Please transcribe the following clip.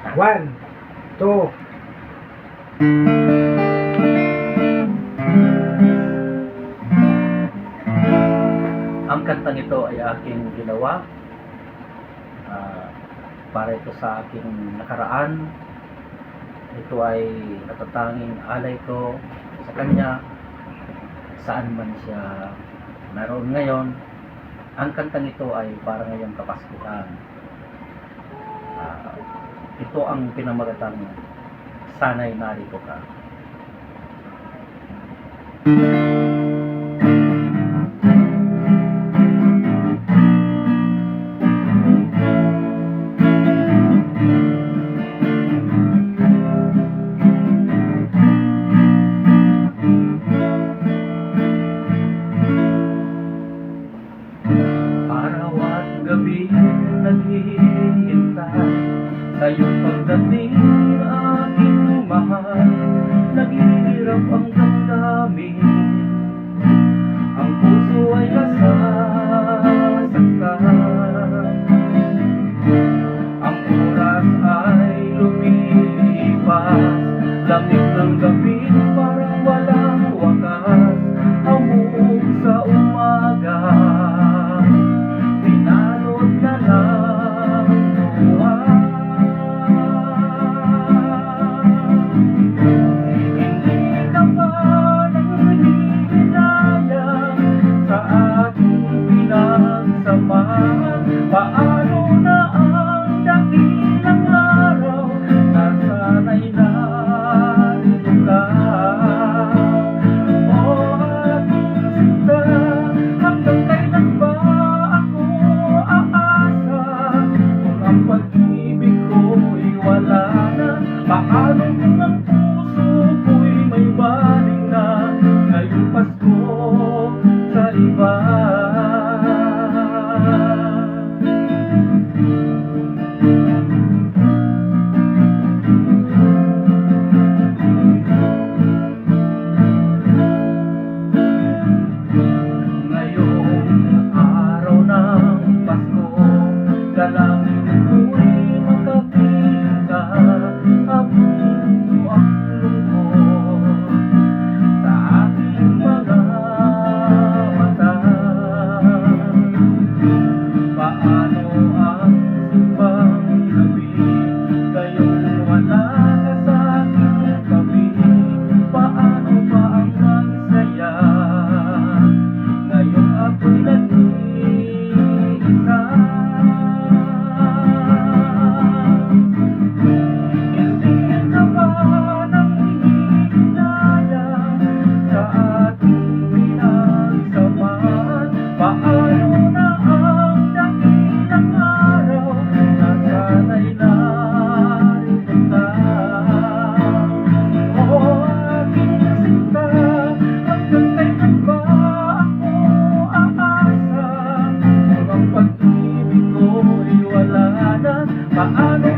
One, two, Ang kantang ito ay aking ginawa ah, para ito sa aking nakaraan. Ito ay natatanging alay ko sa kanya saan man siya naroon ngayon. Ang kantang ito ay para ngayong kapaskuhan. Ah, ito ang pinamagatang sanay narito ka. Araw at gabi naghihintay Sa'yo pagdating aking mahal. Naghihirap ang damdamin. Ang puso ay nasasaktan. Ang oras ay lumilipas Lamig paano